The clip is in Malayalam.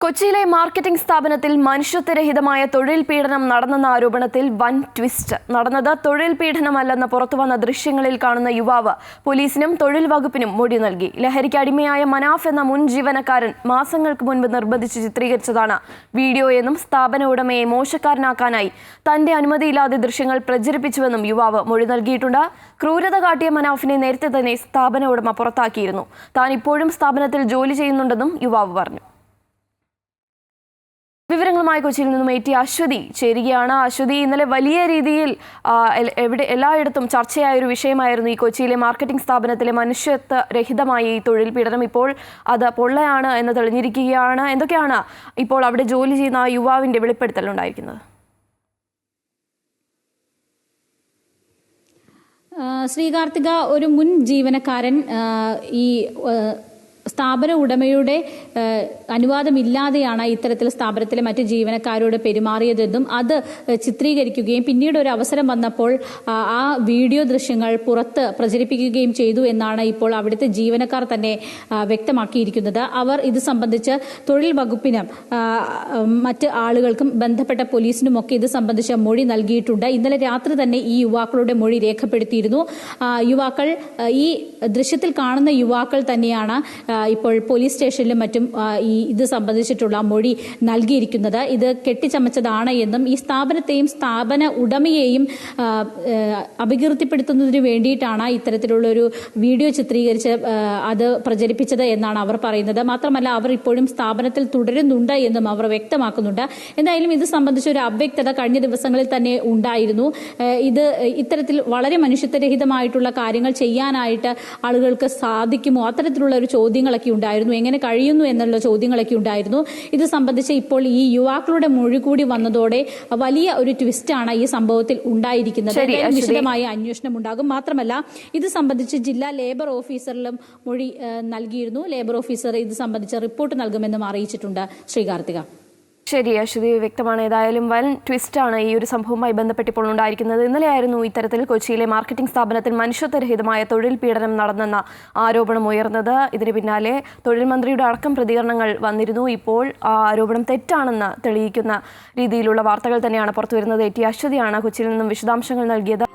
കൊച്ചിയിലെ മാർക്കറ്റിംഗ് സ്ഥാപനത്തിൽ മനുഷ്യത്വരഹിതമായ തൊഴിൽ പീഡനം നടന്നെന്ന ആരോപണത്തിൽ വൻ ട്വിസ്റ്റ്. നടന്നത് തൊഴിൽ പീഡനമല്ലെന്ന് പുറത്തുവന്ന ദൃശ്യങ്ങളിൽ കാണുന്ന യുവാവ് പോലീസിനും തൊഴിൽ വകുപ്പിനും മൊഴി നൽകി. ലഹരിക്ക് അടിമയായ മനാഫ് എന്ന മുൻ ജീവനക്കാരൻ മാസങ്ങൾക്ക് മുൻപ് നിർബന്ധിച്ച് ചിത്രീകരിച്ചതാണ്. വീഡിയോ എന്നും സ്ഥാപന ഉടമയെ മോശക്കാരനാക്കാനായി തന്റെ അനുമതിയില്ലാതെ ദൃശ്യങ്ങൾ പ്രചരിപ്പിച്ചുവെന്നും യുവാവ് മൊഴി നൽകിയിട്ടുണ്ട്. ക്രൂരത കാട്ടിയ മനാഫിനെ നേരത്തെ തന്നെ സ്ഥാപന ഉടമ പുറത്താക്കിയിരുന്നു. താൻ ഇപ്പോഴും സ്ഥാപനത്തിൽ ജോലി ചെയ്യുന്നുണ്ടെന്നും യുവാവ് പറഞ്ഞു. വിവരങ്ങളുമായി കൊച്ചിയിൽ നിന്നും എ ടി അശ്വതി ചേരുകയാണ്. അശ്വതി ഇന്നലെ വലിയ രീതിയിൽ എവിടെ എല്ലായിടത്തും ചർച്ചയായ ഒരു വിഷയമായിരുന്നു ഈ കൊച്ചിയിലെ മാർക്കറ്റിംഗ് സ്ഥാപനത്തിലെ മനുഷ്യത്വ രഹിതമായ ഈ തൊഴിൽ പീഡനം. ഇപ്പോൾ അത് പൊള്ളയാണ് എന്ന് തെളിഞ്ഞിരിക്കുകയാണ്. എന്തൊക്കെയാണ് ഇപ്പോൾ അവിടെ ജോലി ചെയ്യുന്ന ആ യുവാവിന്റെ വെളിപ്പെടുത്തൽ ഉണ്ടായിരിക്കുന്നത്? ശ്രീകാർത്തിക ഒരു മുൻ ജീവനക്കാരൻ ഈ സ്ഥാപന ഉടമയുടെ അനുവാദമില്ലാതെയാണ് ഇത്തരത്തിൽ സ്ഥാപനത്തിലെ മറ്റ് ജീവനക്കാരോട് പെരുമാറിയതെന്നും അത് ചിത്രീകരിക്കുകയും പിന്നീട് ഒരു അവസരം വന്നപ്പോൾ ആ, വീഡിയോ ദൃശ്യങ്ങൾ പുറത്ത് പ്രചരിപ്പിക്കുകയും ചെയ്തു എന്നാണ് ഇപ്പോൾ അവിടുത്തെ ജീവനക്കാർ തന്നെ വ്യക്തമാക്കിയിരിക്കുന്നത്. അവർ ഇത് സംബന്ധിച്ച് തൊഴിൽ വകുപ്പിനും മറ്റ് ആളുകൾക്കും ബന്ധപ്പെട്ട പോലീസിനുമൊക്കെ ഇത് സംബന്ധിച്ച മൊഴി നൽകിയിട്ടുണ്ട്. ഇന്നലെ രാത്രി തന്നെ ഈ യുവാക്കളുടെ മൊഴി രേഖപ്പെടുത്തിയിരുന്നു. യുവാക്കൾ ഈ ദൃശ്യത്തിൽ കാണുന്ന യുവാക്കൾ തന്നെയാണ് ഇപ്പോൾ പോലീസ് സ്റ്റേഷനിലും മറ്റും ഈ ഇത് സംബന്ധിച്ചിട്ടുള്ള മൊഴി നൽകിയിരിക്കുന്നത്. ഇത് കെട്ടിച്ചമച്ചതാണ് എന്നും ഈ സ്ഥാപനത്തെയും സ്ഥാപന ഉടമയെയും അപകീർത്തിപ്പെടുത്തുന്നതിന് വേണ്ടിയിട്ടാണ് ഇത്തരത്തിലുള്ള ഒരു വീഡിയോ ചിത്രീകരിച്ച് അത് പ്രചരിപ്പിച്ചത് എന്നാണ് അവർ പറയുന്നത്. മാത്രമല്ല അവർ ഇപ്പോഴും സ്ഥാപനത്തിൽ തുടരുന്നുണ്ട് എന്നും അവർ വ്യക്തമാക്കുന്നുണ്ട്. എന്തായാലും ഇത് സംബന്ധിച്ച ഒരു അവ്യക്തത കഴിഞ്ഞ ദിവസങ്ങളിൽ തന്നെ ഉണ്ടായിരുന്നു. ഇത് ഇത്തരത്തിൽ വളരെ മനുഷ്യത്വരഹിതമായിട്ടുള്ള കാര്യങ്ങൾ ചെയ്യാനായിട്ട് ആളുകൾക്ക് സാധിക്കുമോ? അത്തരത്തിലുള്ള ഒരു ചോദ്യങ്ങളൊക്കെ ഉണ്ടായിരുന്നു. എങ്ങനെ കഴിയുന്നു എന്നുള്ള ചോദ്യങ്ങളൊക്കെ ഉണ്ടായിരുന്നു. ഇത് സംബന്ധിച്ച് ഇപ്പോൾ ഈ യുവാക്കളുടെ മൊഴി കൂടി വന്നതോടെ വലിയ ഒരു ട്വിസ്റ്റാണ് ഈ സംഭവത്തിൽ ഉണ്ടായിരിക്കുന്നത്. വിശദമായ അന്വേഷണം ഉണ്ടാകും. മാത്രമല്ല ഇത് സംബന്ധിച്ച് ജില്ലാ ലേബർ ഓഫീസറിലും മൊഴി നൽകിയിരുന്നു. ലേബർ ഓഫീസർ ഇത് സംബന്ധിച്ച് റിപ്പോർട്ട് നൽകുമെന്നും അറിയിച്ചിട്ടുണ്ട് ശ്രീ കാർത്തിക. ശരി അശ്വതി വ്യക്തമാണ്. ഏതായാലും വൻ ട്വിസ്റ്റാണ് ഈ ഒരു സംഭവവുമായി ബന്ധപ്പെട്ട് ഇപ്പോൾ ഉണ്ടായിരിക്കുന്നത്. ഇന്നലെയായിരുന്നു ഇത്തരത്തിൽ കൊച്ചിയിലെ മാർക്കറ്റിംഗ് സ്ഥാപനത്തിൽ മനുഷ്യത്വരഹിതമായ തൊഴിൽ പീഡനം നടന്നെന്ന ആരോപണം ഉയർന്നത്. ഇതിന് പിന്നാലെ തൊഴിൽ മന്ത്രിയുടെ അടക്കം പ്രതികരണങ്ങൾ വന്നിരുന്നു. ഇപ്പോൾ ആ ആരോപണം തെറ്റാണെന്ന് തെളിയിക്കുന്ന രീതിയിലുള്ള വാർത്തകൾ തന്നെയാണ് പുറത്തുവരുന്നത്. എ ടി അശ്വതിയാണ് കൊച്ചിയിൽ നിന്നും വിശദാംശങ്ങൾ നൽകിയത്.